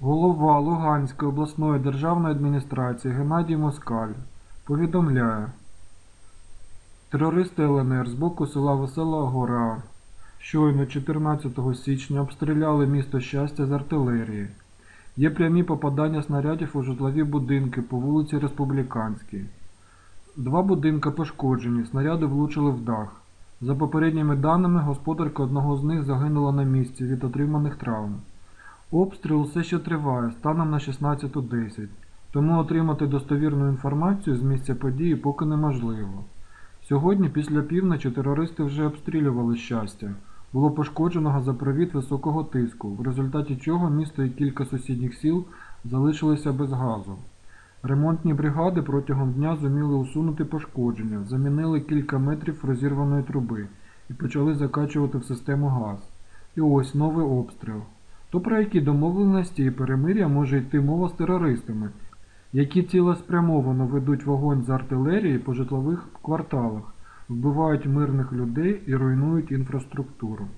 Голова Луганської обласної державної адміністрації Геннадій Москаль повідомляє. Терористи ЛНР з боку села Весела Гора щойно 14 січня обстріляли місто Щастя з артилерії. Є прямі попадання снарядів у житлові будинки по вулиці Республіканській. Два будинки пошкоджені, снаряди влучили в дах. За попередніми даними, господарка одного з них загинула на місці від отриманих травм. Обстріл все ще триває станом на 16.10, тому отримати достовірну інформацію з місця події поки неможливо. Сьогодні після півночі терористи вже обстрілювали щастя. Було пошкоджено газопровід високого тиску, в результаті чого місто і кілька сусідніх сіл залишилися без газу. Ремонтні бригади протягом дня зуміли усунути пошкодження, замінили кілька метрів розірваної труби і почали закачувати в систему газ. І ось новий обстріл. То про які домовленості і перемир'я може йти мова з терористами, які цілеспрямовано ведуть вогонь з артилерії по житлових кварталах, вбивають мирних людей і руйнують інфраструктуру.